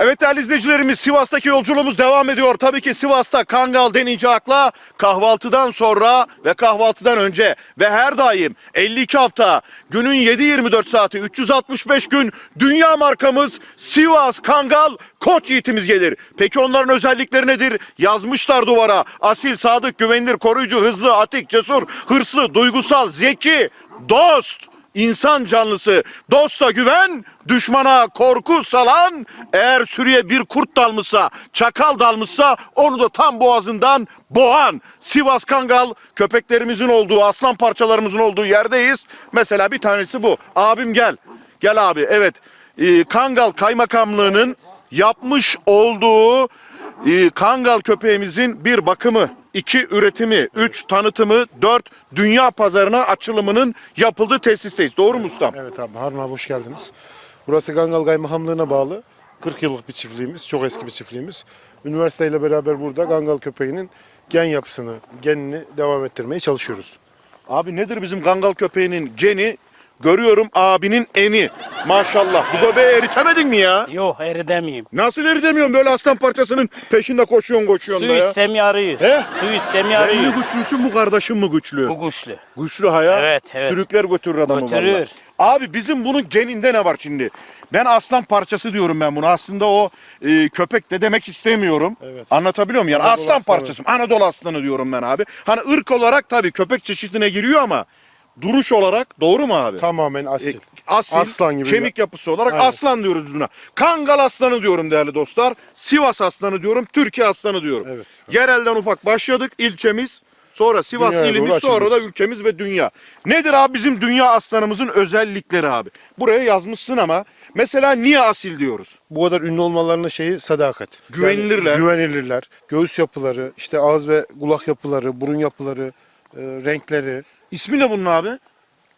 Evet değerli izleyicilerimiz Sivas'taki yolculuğumuz devam ediyor. Tabii ki Sivas'ta Kangal denince akla kahvaltıdan sonra ve kahvaltıdan önce ve her daim 52 hafta günün 7-24 saati 365 gün dünya markamız Sivas Kangal Koç yiğitimiz gelir. Peki onların özellikleri nedir? Yazmışlar duvara. Asil, sadık, güvenilir, koruyucu, hızlı, atik, cesur, hırslı, duygusal, zeki, dost. İnsan canlısı dosta güven, düşmana korku salan, eğer sürüye bir kurt dalmışsa, çakal dalmışsa onu da tam boğazından boğan. Sivas Kangal köpeklerimizin olduğu, aslan parçalarımızın olduğu yerdeyiz. Mesela bir tanesi bu. Abim gel. Gel abi. Evet. Ee, Kangal Kaymakamlığı'nın yapmış olduğu ee, Kangal köpeğimizin bir bakımı, iki üretimi, üç tanıtımı, dört dünya pazarına açılımının yapıldığı tesisteyiz. Doğru mu ustam? Evet abi Harun abi hoş geldiniz. Burası Gangal Kaymakamlığı'na bağlı 40 yıllık bir çiftliğimiz, çok eski bir çiftliğimiz. Üniversiteyle beraber burada Gangal köpeğinin gen yapısını, genini devam ettirmeye çalışıyoruz. Abi nedir bizim Kangal köpeğinin geni? Görüyorum abinin eni. Maşallah. Bu göbeği eritemedin mi ya? Yok eridemeyeyim. Nasıl eridemiyorsun böyle aslan parçasının peşinde koşuyorsun koşuyorsun Su da ya? içsem arıyor. He? Su içsem Sen mi güçlüsün bu kardeşin mi güçlü? Bu güçlü. Güçlü haya. Evet, evet. Sürükler götürür adamı Götürür. vallahi. Abi bizim bunun geninde ne var şimdi? Ben aslan parçası diyorum ben bunu. Aslında o e, köpek de demek istemiyorum. Evet. Anlatabiliyor muyum? Yani Anadolu aslan aslanı. parçası. Anadolu aslanı diyorum ben abi. Hani ırk olarak tabii köpek çeşidine giriyor ama duruş olarak doğru mu abi? Tamamen E, asil. Asil, Aslan gibi. kemik yapısı olarak Aynen. aslan diyoruz biz buna. Kangal aslanı diyorum değerli dostlar. Sivas aslanı diyorum. Türkiye aslanı diyorum. Evet. Yerelden ufak başladık. ilçemiz, sonra Sivas Dünyaya ilimiz, doğru sonra da ülkemiz ve dünya. Nedir abi bizim dünya aslanımızın özellikleri abi? Buraya yazmışsın ama mesela niye asil diyoruz? Bu kadar ünlü olmalarının şeyi sadakat. Güvenilirler. Yani güvenilirler. Göğüs yapıları, işte ağız ve kulak yapıları, burun yapıları, e, renkleri. İsmi ne bunun abi?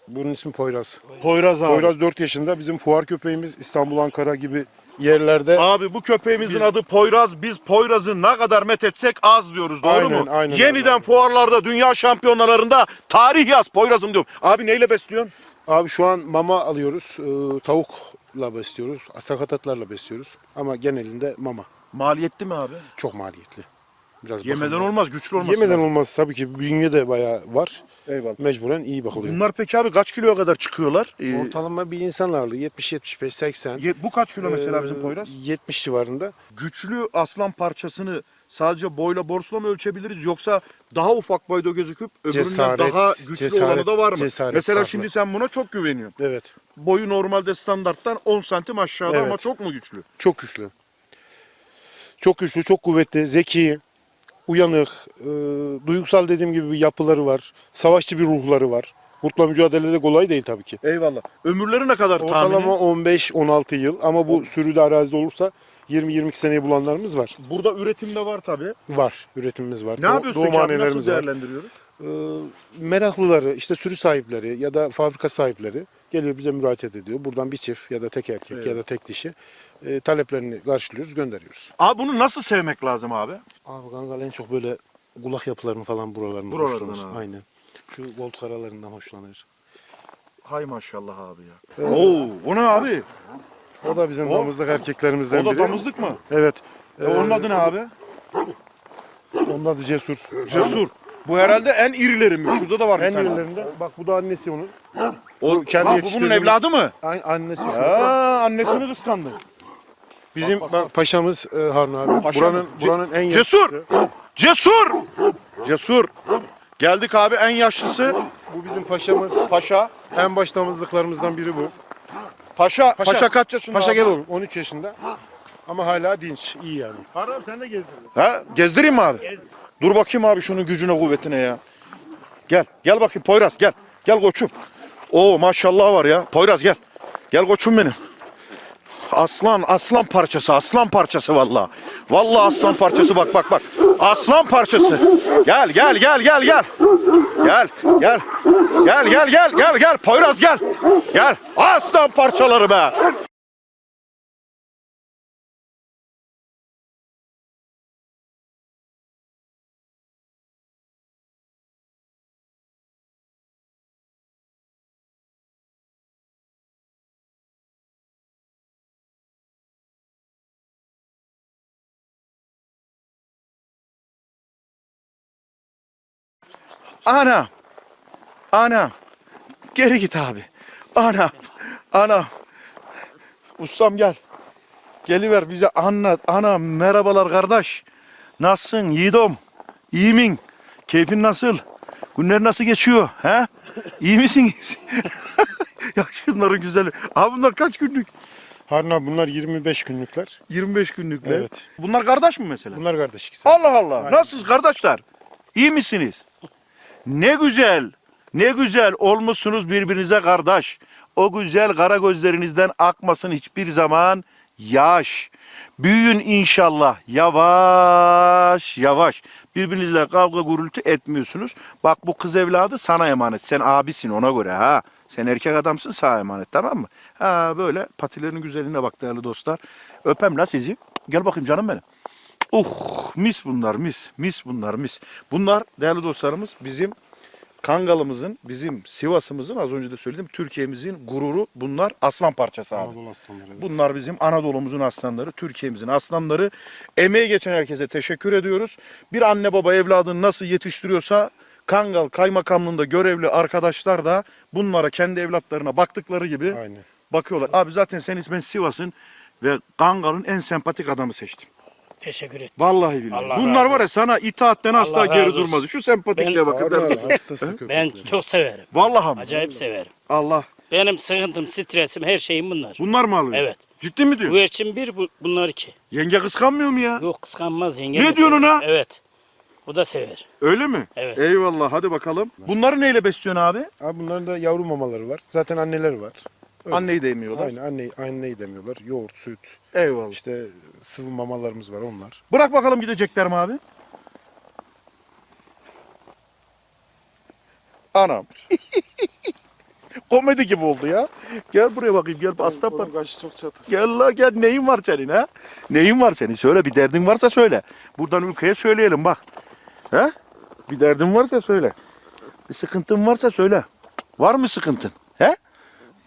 Bunun ismi Poyraz. Poyraz abi. Poyraz 4 yaşında. Bizim fuar köpeğimiz İstanbul, Ankara gibi yerlerde Abi bu köpeğimizin Biz- adı Poyraz. Biz Poyraz'ı ne kadar met etsek az diyoruz. Doğru Aynen, mu? aynen Yeniden öyle. fuarlarda, dünya şampiyonalarında tarih yaz Poyraz'ım diyorum. Abi neyle besliyorsun? Abi şu an mama alıyoruz. Ee, tavukla besliyoruz. Sakatatlarla besliyoruz. Ama genelinde mama. Maliyetli mi abi? Çok maliyetli. Biraz Yemeden bakımlı. olmaz, güçlü olması Yemeden lazım. olmaz tabii ki. Bünye de bayağı var. Eyvallah. Mecburen iyi bakılıyor. Bunlar peki abi kaç kiloya kadar çıkıyorlar? Ee, Ortalama bir insan ağırlığı 70 75 80. ye- bu kaç kilo mesela bizim Ee, Poyraz? 70 civarında. Güçlü aslan parçasını sadece boyla borsla mı ölçebiliriz yoksa daha ufak boyda gözüküp öbüründen Cesaret, daha güçlü cesaret, olanı da var mı? cesaret Mesela farklı. şimdi sen buna çok güveniyorsun. Evet. Boyu normalde standarttan 10 santim aşağıda Evet. ama çok mu güçlü? Çok güçlü. Çok güçlü, çok kuvvetli, zeki, uyanık, e, duygusal dediğim gibi bir yapıları var. Savaşçı bir ruhları var. Kurtla mücadelede kolay değil tabii ki. Eyvallah. Ömürleri ne kadar tahmini? Ortalama 15-16 yıl ama bu sürüde arazide olursa 20-22 seneyi bulanlarımız var. Burada üretimde var tabii. Var, üretimimiz var. Ne Do- yapıyoruz peki abi? Nasıl var. değerlendiriyoruz? Ee, meraklıları, işte sürü sahipleri ya da fabrika sahipleri geliyor bize müracaat ediyor. Buradan bir çift ya da tek erkek Evet. ya da tek dişi e, taleplerini karşılıyoruz, gönderiyoruz. Abi bunu nasıl sevmek lazım abi? Abi Gangal en çok böyle kulak yapılarını falan buralarından Buralardan hoşlanır. abi. Aynen. Şu koltuk aralarından hoşlanır. Hay maşallah abi ya. Oo, o ne abi? O da bizim O- damızlık erkeklerimizden O da biri. damızlık mı? Evet. E, onun adı ne abi? Onun adı Cesur. Cesur. Bu herhalde en irilerim. Şurada da var bir En tane. iyilerinde. Bak bu da annesi onun. O, Bu kendi ha, bu bunun evladı mı? An- annesi şu. Ha, annesini kıskandı. Bizim bak, paşamız e, Harun abi. Paşa buranın buranın en Cesur! Cesur! Cesur. Geldik abi en yaşlısı. Bu bizim paşamız. Paşa. En baş damızlıklarımızdan biri bu. Paşa, paşa, Paşa. kaç yaşında? Paşa abi? gel oğlum 13 yaşında. Ama hala dinç, iyi yani. Harun abi sen de gezdin. Ha, gezdireyim mi abi? Dur bakayım abi şunun gücüne kuvvetine ya. Gel, gel bakayım Poyraz gel. Gel koçum. Oo maşallah var ya. Poyraz gel. Gel koçum benim. Aslan, aslan parçası, aslan parçası vallahi. Vallahi aslan parçası bak bak bak. Aslan parçası. Gel gel gel gel gel. Gel gel. Gel gel gel gel gel Poyraz gel. Gel. Aslan parçaları be. Anam. Anam. Geri git abi. Anam. Anam. Ustam gel. Geliver bize anlat. Anam merhabalar kardeş. Nasılsın yiğidom? İyi min? Keyfin nasıl? Günler nasıl geçiyor? He? İyi misiniz? ya şunların güzeli. Abi bunlar kaç günlük? Harun abi bunlar 25 günlükler. 25 günlükler. Evet. Bunlar kardeş mi mesela? Bunlar kardeş ikisi. Allah Allah. Aynen. Nasılsınız kardeşler? İyi misiniz? Ne güzel. Ne güzel olmuşsunuz birbirinize kardeş. O güzel kara gözlerinizden akmasın hiçbir zaman yaş. Büyüyün inşallah. Yavaş yavaş. Birbirinizle kavga gürültü etmiyorsunuz. Bak bu kız evladı sana emanet. Sen abisin ona göre ha. Sen erkek adamsın sana emanet tamam mı? Ha böyle patilerin güzelliğine bak değerli dostlar. Öpem la sizi. Gel bakayım canım benim. Uh mis bunlar mis mis bunlar mis. Bunlar değerli dostlarımız bizim Kangalımızın, bizim Sivas'ımızın az önce de söyledim Türkiye'mizin gururu bunlar aslan parçası abi. Anadolu aslanları. evet. Bunlar bizim Anadolu'muzun aslanları, Türkiye'mizin aslanları. Emeği geçen herkese teşekkür ediyoruz. Bir anne baba evladını nasıl yetiştiriyorsa Kangal Kaymakamlığında görevli arkadaşlar da bunlara kendi evlatlarına baktıkları gibi Aynen. bakıyorlar. Abi zaten sen ben Sivas'ın ve Kangal'ın en sempatik adamı seçtim. Teşekkür ederim. Vallahi billahi. Allah Bunlar razı var ya sana itaatten asla geri olsun. durmaz. Şu sempatikliğe Ben- bakın. Hastası köpekler. Ben çok severim. Vallahi mı? Acayip severim. Allah. Benim sıkıntım, stresim, her şeyim bunlar. Bunlar mı alıyor? Evet. Ciddi mi diyorsun? Bu için bir, bu, bunlar iki. Yenge kıskanmıyor mu ya? Yok kıskanmaz yenge. Ne de diyorsun sever. ona? Evet. O da sever. Öyle mi? Evet. Eyvallah hadi bakalım. Bunları neyle besliyorsun abi? Abi bunların da yavru mamaları var. Zaten anneleri var. Öyle. Anneyi de emiyorlar. Aynen anne, anneyi demiyorlar. Yoğurt, süt, Eyvallah. işte sıvı mamalarımız var onlar. Bırak bakalım gidecekler mi abi? Anam. Komedi gibi oldu ya. Gel buraya bakayım gel Onun kaşı çok çatır. Gel la gel neyin var senin ha? Neyin var senin? Söyle bir derdin varsa söyle. Buradan ülkeye söyleyelim bak. He? Bir derdin varsa söyle. Bir sıkıntın varsa söyle. Var mı sıkıntın? He?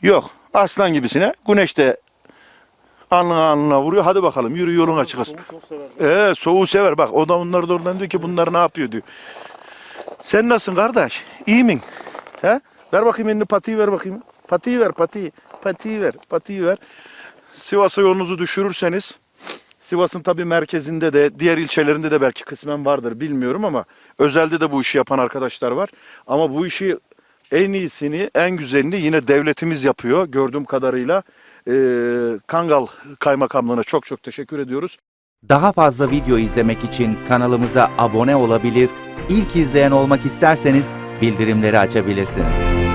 Yok. Aslan gibisine. Güneş de alnına alnına vuruyor. Hadi bakalım yürü yoluna çıkasın. Soğuğu çok sever. Ee, soğuğu sever. Bak o da onlar da oradan diyor ki bunlar ne yapıyor diyor. Sen nasılsın kardeş? İyi min? He? Ver bakayım elini patiyi ver bakayım. Patiyi ver patiyi. Patiyi ver. Patiyi ver. Sivas'a yolunuzu düşürürseniz Sivas'ın tabii merkezinde de diğer ilçelerinde de belki kısmen vardır bilmiyorum ama özelde de bu işi yapan arkadaşlar var. Ama bu işi en iyisini, en güzelini yine devletimiz yapıyor gördüğüm kadarıyla. Ee, Kangal Kaymakamlığı'na çok çok teşekkür ediyoruz. Daha fazla video izlemek için kanalımıza abone olabilir, ilk izleyen olmak isterseniz bildirimleri açabilirsiniz.